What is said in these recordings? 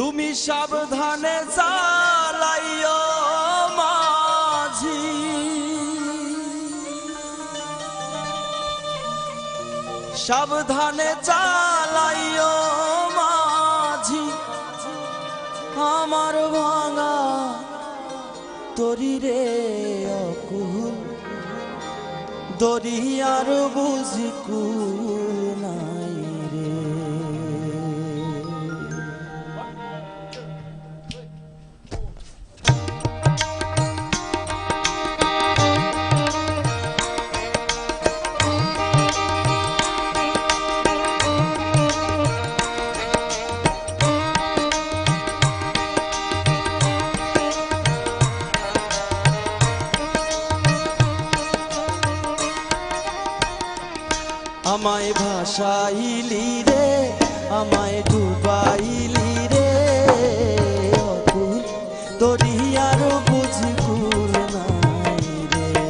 তুমি সাবধানে চালাইও মাঝি। সাবধানে চালাইও মাঝি। আমার ভাঙা তরি রে অকুল। দরিয়ার বুঝি কুল নাই আমায় ভাসাইলি রে, আমায় ডুবাইলি রে। অকুল দরিয়ার বুঝি কুল রে।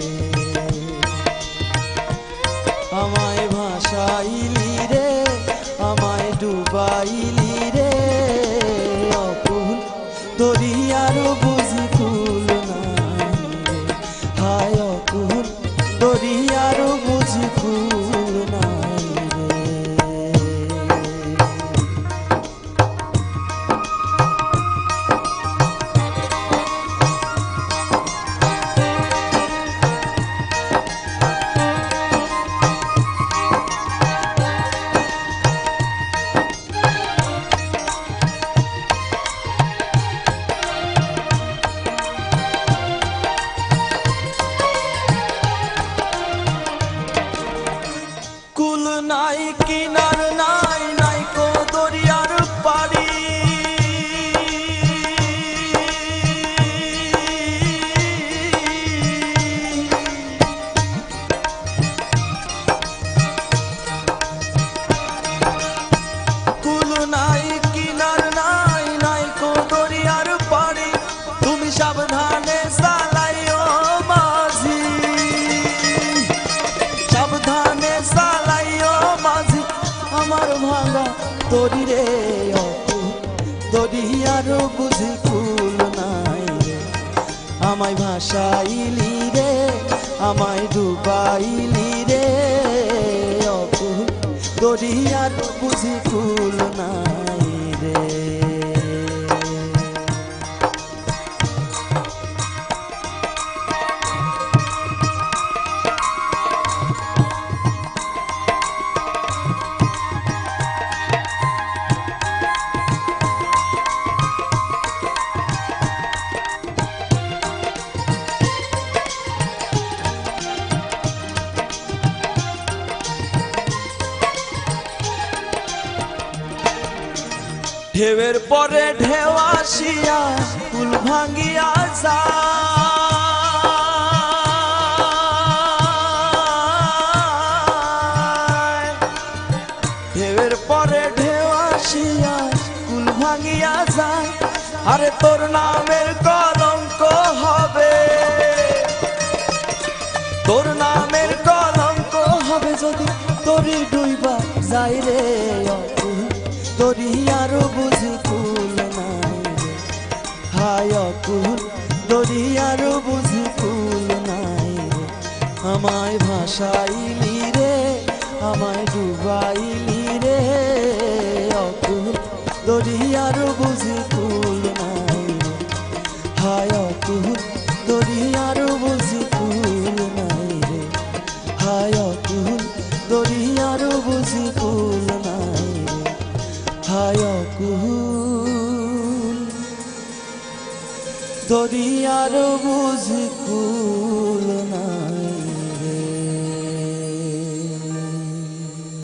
আমায় ভাসাইলি রে, আমায় ডুবাইলি রে। অকুল দরিয়ার বুঝি কুল নাই রে। হায় অকুল দরিয়ার বুঝি কুল কুল নাই কিনার তরি রে অকুল দরিয়ার বুঝি কুল নাই। আমায় ভাষাই রে ঢেউয়ের পরে ঢেউ আসিয়া কুল ভাঙ্গিয়া যায়। ঢেউয়ের পরে ঢেউ আসিয়া কুল ভাঙ্গিয়া যায়। আরে তোর নামের কলঙ্ক হবে। তোর নামের কলঙ্ক হবে যদি তোরি ডুইবা যাই রে অকুল তোরি আরও আমায় ভাসাইলি রে, আমায় ডুবাইলি রে। অকুল তোরি আরও বুঝি কুল নাই হায় অকুল তোরি আরও বুঝি কুল নাই রে। হায় অকুল তোরি আরও বুঝি কুল নাই রে। হায় অকুল তোরি আরও বুঝি কুল নাই